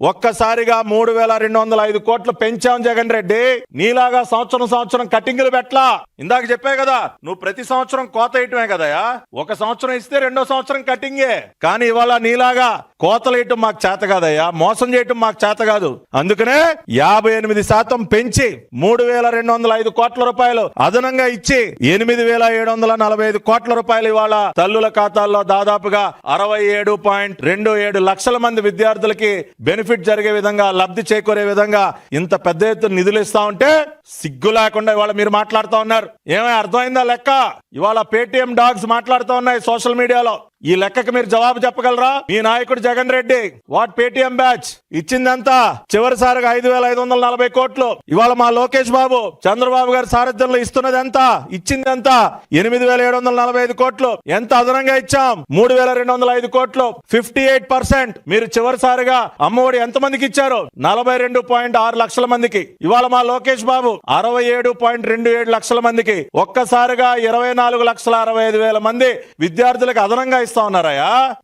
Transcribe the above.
ఒక్కసారిగా మూడు వేల రెండు వందల ఐదు కోట్లు పెంచాం జగన్ రెడ్డి. నీలాగా సంవత్సరం సంవత్సరం కటింగ్లు పెట్టలా. ఇందాక చెప్పే కదా నువ్వు ప్రతి సంవత్సరం కోత వేయటమే కదయా? ఒక సంవత్సరం ఇస్తే రెండో సంవత్సరం కటింగే. కానీ ఇవాళ నీలాగా కోతలు వేయటం మాకు చేత కాదయ్యా మోసం చేయటం మాకు చేత కాదు. అందుకనే యాభై ఎనిమిది శాతం పెంచి మూడు వేల రెండు వందల ఐదు కోట్ల రూపాయలు అదనంగా ఇచ్చి ఎనిమిది వేల ఏడు వందల నలభై ఐదు కోట్ల రూపాయలు ఇవాళ తల్లుల ఖాతాల్లో దాదాపుగా అరవై ఏడు పాయింట్ రెండు ఏడు లక్షల మంది విద్యార్థులకి బెనిఫిట్ జరిగే విధంగా లబ్ధి చేకూరే విధంగా ఇంత పెద్ద ఎత్తున నిధులు ఇస్తా ఉంటే సిగ్గు లేకుండా ఇవాళ మీరు మాట్లాడుతూ ఉన్నారు. ఏమైనా అర్థమైందా లెక్క? ఇవాళ పేటిఎం డాగ్స్ మాట్లాడుతూ ఉన్నాయి సోషల్ మీడియాలో. ఈ లెక్కకి మీరు జవాబు చెప్పగలరా? మీ నాయకుడు Jagan Reddy what Paytm batch? ఇచ్చిందంతా చివరిసారిగా ఐదు వేల ఐదు వందల నలభై కోట్లు. ఇవాళ మా లోకేష్ బాబు చంద్రబాబు గారి సారథ్యంలో ఇస్తున్నది ఎంత ఇచ్చింది ఎంత ఎనిమిది వేల ఏడు వందల నలభై ఐదు కోట్లు. ఎంత అదనంగా ఇచ్చాం? మూడు వేల రెండు వందల ఐదు కోట్లు. Fifty eight percent. మీరు చివరిసారిగా అమ్మఒడి ఎంత మందికి ఇచ్చారు? నలభై రెండు పాయింట్ ఆరు లక్షల మందికి. ఇవాళ మా లోకేష్ బాబు అరవై ఏడు పాయింట్ రెండు ఏడు లక్షల మందికి. ఒక్కసారిగా ఇరవై నాలుగు లక్షల అరవై ఐదు వేల మంది విద్యార్థులకు అదనంగా ఇస్తా ఉన్నారయ్యా?